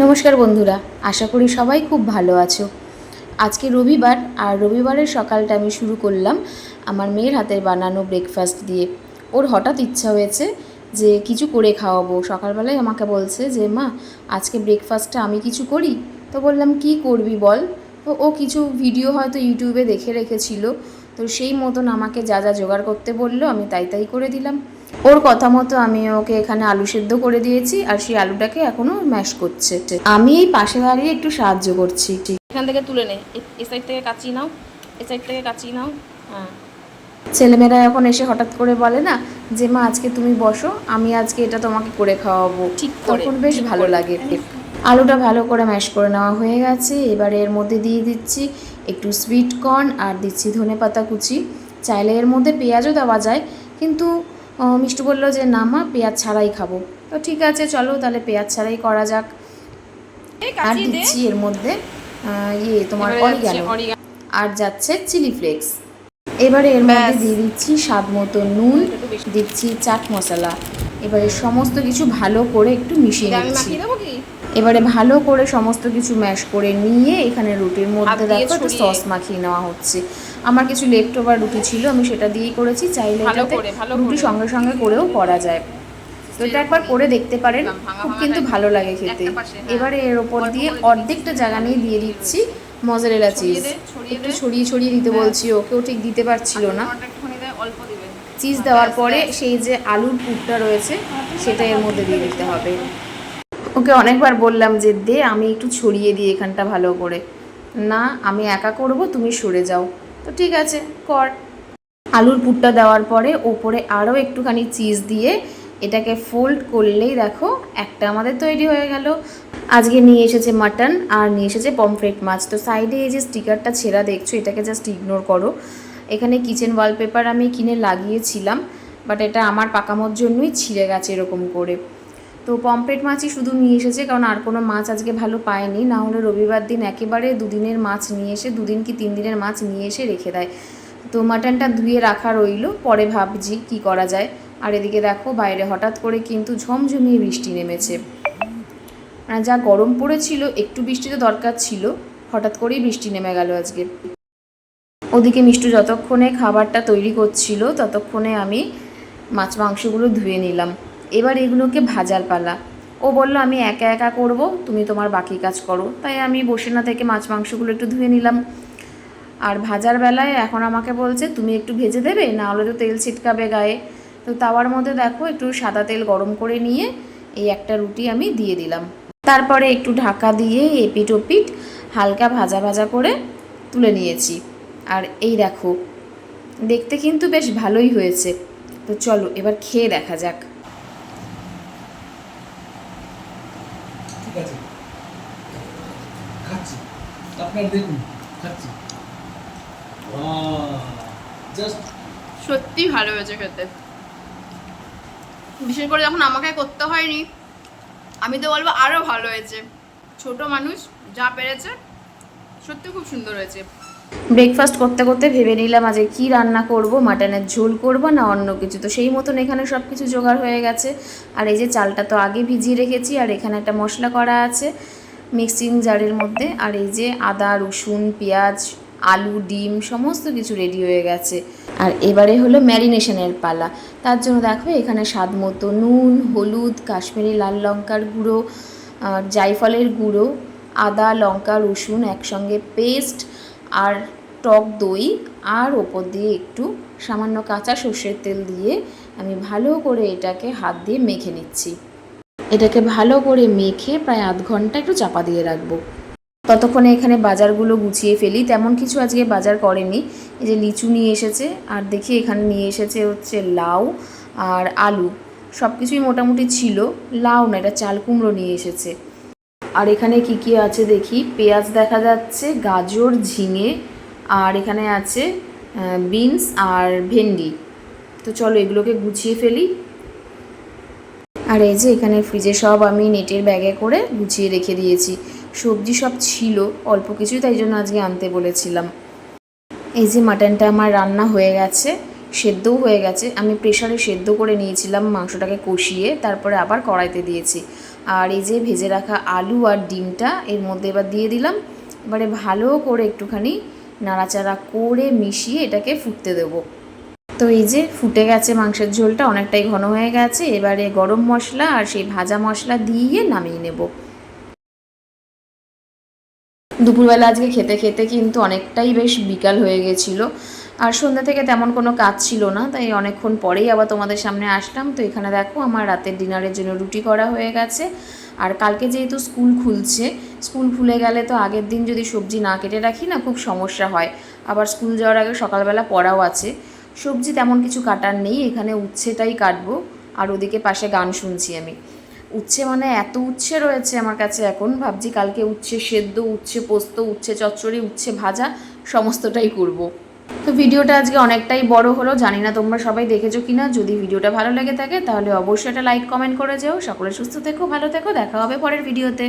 নমস্কার বন্ধুরা, আশা করি সবাই খুব ভালো আছো। আজকে রবিবার, আর রবিবারের সকালটা আমি শুরু করলাম আমার মেয়ের হাতের বানানো ব্রেকফাস্ট দিয়ে। ওর হঠাৎ ইচ্ছা হয়েছে যে কিছু করে খাওয়াবো। সকালবেলায় আমাকে বলছে যে, মা, আজকে ব্রেকফাস্টটা আমি কিছু করি? তো বললাম, কি করবি বল? তো ও কিছু ভিডিও হয়তো ইউটিউবে দেখে রেখেছিল। তো সেই মতন আমাকে যা যা জোগাড় করতে বলল, আমি তাই তাই করে দিলাম। ওর কথা মতো আমি ওকে এখানে আলু সেদ্ধ করে দিয়েছি আর সেই আলুটাকে এখনও ম্যাশ করছে। আমি এই পাশে দাঁড়িয়ে একটু সাহায্য করছি। এখান থেকে তুলে নে। এ- সাইড থেকে কাচি নাও। এ সাইড থেকে কাচি নাও। হ্যাঁ। ছেলেমেয়েরা এখন এসে হঠাৎ করে বলে না যে মা আজকে তুমি বসো আমি আজকে এটা তোমাকে করে খাওয়াবো। ঠিক তখন বেশ ভালো লাগে। আলুটা ভালো করে ম্যাশ করে নেওয়া হয়ে গেছে। এবারে এর মধ্যে দিয়ে দিচ্ছি একটু সুইট কর্ন আর দিচ্ছি ধনে পাতা কুচি। চাইলে এর মধ্যে পেঁয়াজও দেওয়া যায় কিন্তু মিষ্টু বলল যে না মা পেঁয়াজ ছাড়াই খাব। তো ঠিক আছে চলো তাহলে পেঁয়াজ ছাড়াই করা যাক। আর দিচ্ছি এর মধ্যে ইয়ে তোমার অরিগানো। আর যাচ্ছে চিলি ফ্লেক্স এবারে এর মধ্যে দিয়ে দিচ্ছি স্বাদ মতো নুন দিচ্ছি চাট মশলা। এবারে সমস্ত কিছু ভালো করে একটু মিশিয়ে দিচ্ছি নিচ্ছি। এবারে ভালো করে সমস্ত কিছু ম্যাশ করে নিয়ে এখানে রুটির মধ্যে দেখো একটু সস মাখিয়ে নেওয়া হচ্ছে। আমার কিছু লেফট ওভার রুটি ছিল আমি সেটা দিয়েই করেছি। চাইলে ভালো এটাতে করে, ভালো রুটি সঙ্গে সঙ্গে করেও করা যায়। তো এটা একবার করে দেখতে পারেন খুব কিন্তু ভালো লাগে খেতে। হ্যাঁ। এবারে এর ওপর দিয়ে অর্ধেকটা জায়গা নিয়ে দিয়ে দিচ্ছি মজারেলা চিজ একটু ছড়িয়ে ছড়িয়ে দিতে বলছি ওকেও ঠিক দিতে পারছিল না। অল্প দিবে। চিজ হ্যাঁ, দেওয়ার পরে সেই যে আলুর পুরটা রয়েছে সেটা এর মধ্যে দিয়ে দিতে হবে। ওকে অনেকবার বললাম যে, দে, আমি একটু ছড়িয়ে দিই এখানটা ভালো করে। না, আমি একা করব, তুমি সরে যাও। তো ঠিক আছে, কর। আলুর পুরটা দেওয়ার পরে ওপরে আরও একটুখানি চিজ দিয়ে এটাকে ফোল্ড করলেই দেখো একটা আমাদের তৈরি হয়ে গেল। আজকে নিয়ে এসেছে মাটন আর নিয়ে এসেছে পমফ্রেট মাছ। তো সাইডে এই যে স্টিকারটা ছেঁড়া দেখছ, এটাকে জাস্ট ইগনোর করো। এখানে কিচেন ওয়ালপেপার আমি কিনে লাগিয়েছিলাম বাট এটা আমার পাকামোর জন্যই ছিঁড়ে গেছে এরকম করে। তো পমফ্রেট মাছই শুধু নিয়ে এসেছে, কারণ আর কোনো মাছ আজকে ভালো পায়নি। না হলে রবিবার দিন একেবারে দুদিনের মাছ নিয়ে এসে, দুদিন কি তিন দিনের মাছ নিয়ে এসে রেখে দেয়। তো মাটনটা ধুয়ে রাখা রইল, পরে ভাবছি কি করা যায়। আর এদিকে দেখো, বাইরে হঠাৎ করে কিন্তু ঝমঝমিয়ে বৃষ্টি নেমেছে। আর যা গরম পড়েছিল, একটু বৃষ্টি তো দরকার ছিল, হঠাৎ করেই বৃষ্টি নেমে গেল আজকে। ওদিকে মিষ্টু যতক্ষণে খাবারটা তৈরি করছিল, ততক্ষণে আমি মাছ মাংসগুলো ধুয়ে নিলাম। এবার এগুলোকে ভাজার পালা। ও বলল, আমি একা একা করব, তুমি তোমার বাকি কাজ করো। তাই আমি বসে না থেকে মাছ মাংসগুলো একটু ধুয়ে নিলাম। আর ভাজার বেলায় এখন আমাকে বলছে, তুমি একটু ভেজে দেবে, না হলে তো তেল ছিটকাবে গায়ে। তো তাওয়ার মধ্যে দেখো, একটু সাদা তেল গরম করে নিয়ে এই একটা রুটি আমি দিয়ে দিলাম। তারপরে একটু ঢাকা দিয়ে এপিট ওপিট হালকা ভাজা ভাজা করে তুলে নিয়েছি। আর এই দেখো, দেখতে কিন্তু বেশ ভালোই হয়েছে। তো চলো, এবার খেয়ে দেখা যাক। ঠিক আছে? খাচ্ছি। আপনার দেখুন, খাচ্ছি। সত্যি ভালো হয়েছে খেতে। বিশেষ করে যখন আমাকে করতে হয়নি, আমি তো বলব আরও ভালো হয়েছে। ছোট মানুষ যা পেরেছে, সত্যি খুব সুন্দর হয়েছে। ব্রেকফাস্ট করতে করতে ভেবে নিলাম আজকে কি রান্না করব? মাটনের ঝোল করব না অন্য কিছু? তো সেই মতন এখানে সব কিছু জোগাড় হয়ে গেছে। আর এই যে চালটা তো আগে ভিজিয়ে রেখেছি, আর এখানে একটা মশলা করা আছে মিক্সিং জারের মধ্যে। আর এই যে আদা, রসুন, পেঁয়াজ, আলু, ডিম সমস্ত কিছু রেডি হয়ে গেছে। আর এবারে হলো ম্যারিনেশনের পালা। তার জন্য দেখো এখানে স্বাদ মতো নুন, হলুদ, কাশ্মীরি লাল লঙ্কার গুঁড়ো, আর জায়ফলের গুঁড়ো, আদা, লঙ্কা, রসুন একসঙ্গে পেস্ট আর টক দই আর ওপর দিয়ে একটু সামান্য কাঁচা সর্ষের তেল দিয়ে আমি ভালো করে এটাকে হাত দিয়ে মেখে নিচ্ছি। এটাকে ভালো করে মেখে প্রায় আধ ঘণ্টা একটু চাপা দিয়ে রাখব। ততক্ষণে এখানে বাজারগুলো গুছিয়ে ফেলি। তেমন কিছু আজকে বাজার করেনি। এই যে লিচু নিয়ে এসেছে আর দেখি এখানে নিয়ে এসেছে হচ্ছে লাউ আর আলু। সব কিছুই মোটামুটি ছিল। লাউ না, এটা চাল কুমড়ো নিয়ে এসেছে। আর এখানে কি কি আছে দেখি? পেঁয়াজ দেখা যাচ্ছে, গাজর, ঝিঙে, আর এখানে আছে বিনস আর ভেন্ডি। তো চলো এগুলোকে গুছিয়ে ফেলি। আর এই যে এখানে ফ্রিজে সব আমি নেটের ব্যাগে করে গুছিয়ে রেখে দিয়েছি। সবজি সব ছিল, অল্প কিছুই, তাই জন্য আজকে আনতে বলেছিলাম। এই যে মাটনটা আমার রান্না হয়ে গেছে, সেদ্ধও হয়ে গেছে। আমি প্রেশারে সেদ্ধ করে নিয়েছিলাম মাংসটাকে কষিয়ে, তারপরে আবার কড়াইতে দিয়েছি। আর এই যে ভেজে রাখা আলু আর ডিমটা, এর মধ্যে এবার দিয়ে দিলাম। এবারে ভালো করে একটুখানি নাড়াচাড়া করে মিশিয়ে এটাকে ফুটতে দেবো। তো এই যে ফুটে গেছে মাংসের ঝোলটা, অনেকটাই ঘন হয়ে গেছে। এবারে গরম মশলা আর সেই ভাজা মশলা দিয়ে নামিয়ে নেব। দুপুরবেলা আজকে খেতে খেতে কিন্তু অনেকটাই বেশ বিকাল হয়ে গেছিল। আর সন্ধ্যা থেকে তেমন কোনো কাজ ছিল না, তাই অনেকক্ষণ পরেই আবার তোমাদের সামনে আসলাম। তো এখানে দেখো, আমার রাতের ডিনারের জন্য রুটি করা হয়ে গেছে। আর কালকে যেহেতু স্কুল খুলছে, স্কুল খুলে গেলে তো আগের দিন যদি সবজি না কেটে রাখি না, খুব সমস্যা হয়। আবার স্কুল যাওয়ার আগে সকালবেলা পড়াও আছে। সবজি তেমন কিছু কাটার নেই, এখানে উচ্ছেটাই কাটবো। আর ওদিকে পাশে গান শুনছি আমি। উচ্ছে মানে এত উচ্ছে রয়েছে আমার কাছে এখন, ভাবছি কালকে উচ্ছে সেদ্ধ, উচ্ছে পোস্ত, উচ্ছে চচ্চড়ি, উচ্ছে ভাজা, সমস্তটাই করব। তো ভিডিওটা আজকে অনেকটাই বড় হলো, জানি না তোমরা সবাই দেখেছ কিনা, যদি ভিডিওটা ভালো লেগে থাকে তাহলে অবশ্যই একটা লাইক, কমেন্ট করে যেও। সকলে সুস্থ থেকো, ভালো থেকো, দেখা হবে পরের ভিডিওতে।